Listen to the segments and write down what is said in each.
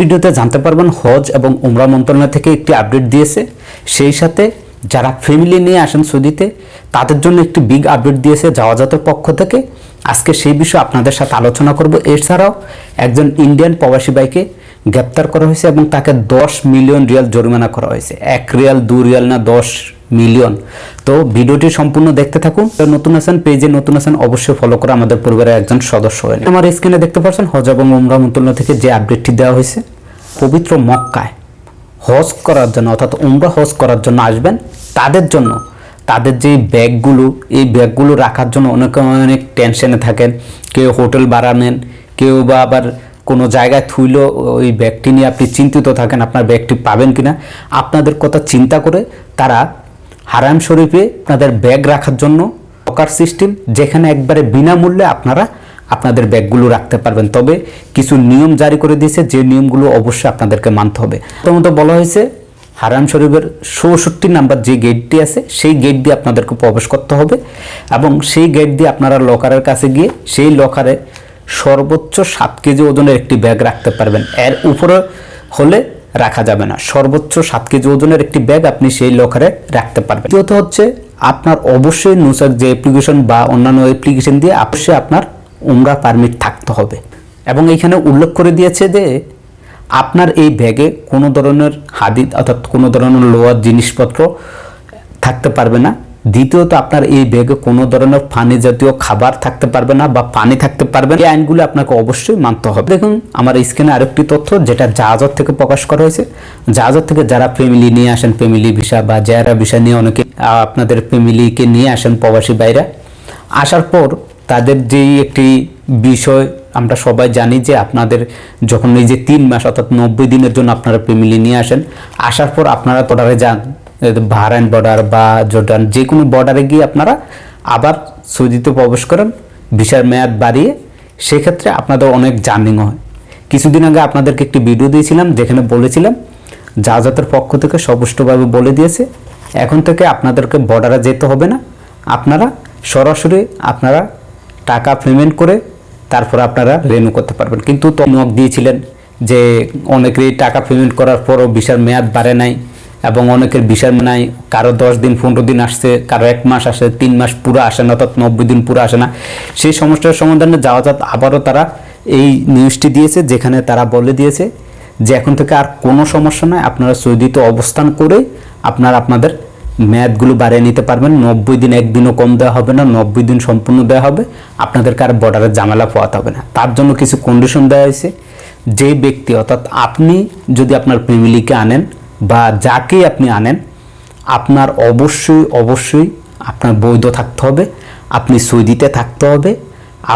ভিডিওতে জানতে পারবেন হজ এবং উমরা মন্ত্রণালয় থেকে একটি আপডেট দিয়েছে। সেই সাথে যারা ফ্যামিলি নিয়ে আসেন সৌদিতে, তাদের জন্য একটি বিগ আপডেট দিয়েছে জাওয়াজাতের পক্ষ থেকে। আজকে সেই বিষয়ে আপনাদের সাথে আলোচনা করব। এছাড়াও একজন ইন্ডিয়ান প্রবাসী বাইকে গ্রেপ্তার করা হয়েছে এবং তাকে দশ মিলিয়ন রিয়াল জরিমানা করা হয়েছে। এক রিয়াল দু রিয়াল না, দশ মিলিয়ন। তো ভিডিওটি সম্পূর্ণ দেখতে থাকুন। নতুন আছেন, পেজে নতুন আছেন, অবশ্যই ফলো করে আমাদের পরিবারের একজন সদস্য হন আমার স্ক্রিনে দেখতে পাচ্ছেন হজ এবং উমরা মন্ত্রণালয় থেকে যে আপডেটটি দেওয়া হয়েছে, পবিত্র মক্কায় হজ করার জন্য, অর্থাৎ উমরা হজ করার জন্য আসবেন। তাদের জন্য, তাদের যে ব্যাগগুলো, এই ব্যাগগুলো রাখার জন্য অনেকে, অনেক টেনশনে থাকেন। কেউ হোটেল ভাড়া নেন, কেউ বা আবার কোনো জায়গায় থুইলো ওই ব্যাগটি নিয়ে আপনি চিন্তিত থাকেন, আপনার ব্যাগটি পাবেন কিনা। আপনাদের কথা চিন্তা করে তারা হারাম শরীফে আপনাদের ব্যাগ রাখার জন্য লকার সিস্টেম যেখানে একবারে বিনামূল্যে আপনারা আপনাদের ব্যাগগুলো রাখতে পারবেন। তবে কিছু নিয়ম জারি করে দিয়েছে, যে নিয়মগুলো অবশ্যই আপনাদেরকে মানতে হবে। প্রথমত বলা হয়েছে, হারাম শরীফের চৌষট্টি নাম্বার যে গেটটি আছে, সেই গেট দিয়ে আপনাদেরকে প্রবেশ করতে হবে এবং সেই গেট দিয়ে আপনারা লকারের কাছে গিয়ে সেই লকারে সর্বোচ্চ সাত কেজি ওজনের একটি ব্যাগ রাখতে পারবেন। এর উপরে হলে রাখা যাবে না। সর্বোচ্চ সাত কেজি ওজনের একটি ব্যাগ আপনি সেই লকারে রাখতে পারবেন। দ্বিতীয়ত হচ্ছে, আপনার অবশ্যই নুসার যে অ্যাপ্লিকেশন বা অন্যান্য অ্যাপ্লিকেশন দিয়ে অবশ্যই আপনার উমরা পারমিট থাকতে হবে। এবং এখানে উল্লেখ করে দিয়েছে যে, আপনার এই ব্যাগে কোনো ধরনের হাদিদ অর্থাৎ কোনো ধরনের লোয়ার জিনিসপত্র থাকতে পারবে না। দ্বিতীয়ত আপনার এই ব্যাগে কোনো ধরনের পানি জাতীয় খাবার থাকতে পারবে না বা পানি থাকতে পারবে এই আইনগুলো আপনাকে অবশ্যই মানতে হবে। দেখুন, আমার স্ক্রিনে আরেকটি তথ্য যেটা জাহাজত থেকে প্রকাশ করা হয়েছে। জাহাজত থেকে যারা ফ্যামিলি নিয়ে আসেন, ফ্যামিলি ভিসা বা যারা ভিসা নিয়ে অনেকে আপনাদের ফ্যামিলিকে নিয়ে আসেন প্রবাসী বাইরা আসার পর তাদের যেই একটি বিষয় আমরা সবাই জানি যে আপনাদের যখন এই যে তিন মাস অর্থাৎ নব্বই দিনের জন্য আপনারা ফ্যামিলি নিয়ে আসেন, আসার পর আপনারা বর্ডারে যান। বাহরাইন বর্ডার বা জর্ডান যে কোনো বর্ডারে গিয়ে আপনারা আবার সৌদিতে প্রবেশ করেন, ভিসার মেয়াদ বাড়িয়ে, সেক্ষেত্রে আপনাদের অনেক জার্নিং হয়। কিছুদিন আগে আপনাদেরকে একটি ভিডিও দিয়েছিলাম, যেখানে বলেছিলাম, জাহাজাতের পক্ষ থেকে সপুষ্টভাবে বলে দিয়েছে, এখন থেকে আপনাদেরকে বর্ডারে যেতে হবে না। আপনারা সরাসরি আপনারা টাকা পেমেন্ট করে তারপর আপনারা রেনু করতে পারবেন। কিন্তু তো দিয়েছিলেন যে অনেকেই টাকা পেমেন্ট করার পরও ভিসার মেয়াদ বাড়ে নাই। এবং অনেকের ভিসার নাই কারও দশ দিন, পনেরো দিন আসছে, কারও এক মাস আসে, তিন মাস পুরো আসে না, অর্থাৎ নব্বই দিন পুরো আসে না। সেই সমস্যার সমাধানে যাওয়া যাত আবারও তারা এই নিউজটি দিয়েছে, যেখানে তারা বলে দিয়েছে যে এখন থেকে আর কোনো সমস্যা নয় আপনারা সৌদিতে অবস্থান করে আপনারা আপনাদের মেয়াদগুলো বাড়িয়ে নিতে পারবেন। নব্বই দিন একদিনও কম দেওয়া হবে না, নব্বই দিন সম্পূর্ণ দেওয়া হবে, আপনাদেরকে আর বর্ডারের ঝামেলা পোয়াতে হবে না। তার জন্য কিছু কন্ডিশন দেওয়া হয়েছে। যে ব্যক্তি, অর্থাৎ আপনি যদি আপনার ফ্যামিলিকে আনেন বা যাকে আপনি আনেন, আপনার অবশ্যই অবশ্যই আপনার বৈধ থাকতে হবে, আপনি সৌদিতে থাকতে হবে,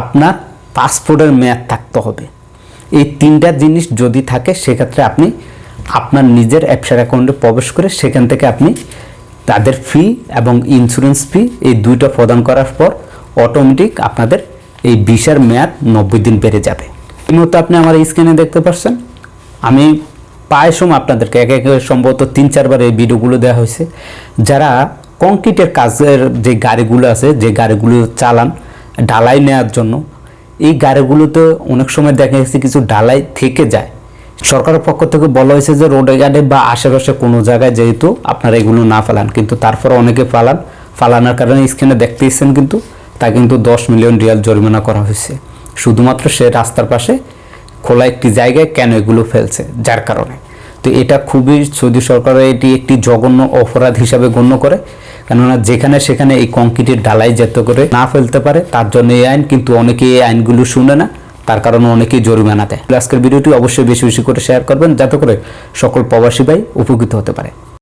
আপনার পাসপোর্টের মেয়াদ থাকতে হবে। এই তিনটা জিনিস যদি থাকে, সেক্ষেত্রে আপনি আপনার নিজের অ্যাপসার অ্যাকাউন্টে প্রবেশ করে সেখান থেকে আপনি তাদের ফি এবং ইন্স্যুরেন্স ফি এই দুইটা প্রদান করার পর অটোমেটিক আপনাদের এই ভিসার মেয়াদ নব্বই দিন বেড়ে যাবে। এই মুহূর্তে আপনি আমার স্ক্রিনে দেখতে পাচ্ছেন, আমি প্রায় সময় আপনাদেরকে এক এক সম্ভবত তিন, চারবার এই ভিডিওগুলো দেওয়া হয়েছে। যারা কংক্রিটের কাজের যে গাড়িগুলো আছে, যে গাড়িগুলো চালান ঢালাই নেওয়ার জন্য, এই গাড়িগুলোতে অনেক সময় দেখা গেছে কিছু ঢালাই থেকে যায়। সরকারের পক্ষ থেকে বলা হয়েছে যে রোডে গার্ডে বা আশেপাশে কোনো জায়গায় যেহেতু আপনারা এগুলো না ফেলান, কিন্তু তারপরে অনেকে ফালান। ফালানোর কারণে স্ক্রিনে দেখতে কিন্তু তা কিন্তু দশ মিলিয়ন রিয়াল জরিমানা করা হয়েছে। শুধুমাত্র সে রাস্তার পাশে খোলা একটি জায়গায় কেন এগুলো ফেলছে? যার কারণে। তো এটা খুবই সৌদি সরকার এটি একটি জঘন্য অপরাধ হিসাবে গণ্য করে। কেননা যেখানে সেখানে এই কংক্রিটের ডালাই যাতে করে না ফেলতে পারে, তার জন্য এই আইন, কিন্তু অনেকে এই আইনগুলো শুনে না। তার কারণে অনেকেই জরিমানা দেয়। আজকের ভিডিওটি অবশ্যই বেশি বেশি করে শেয়ার করবেন, যাতে করে সকল প্রবাসী ভাই উপকৃত হতে পারে।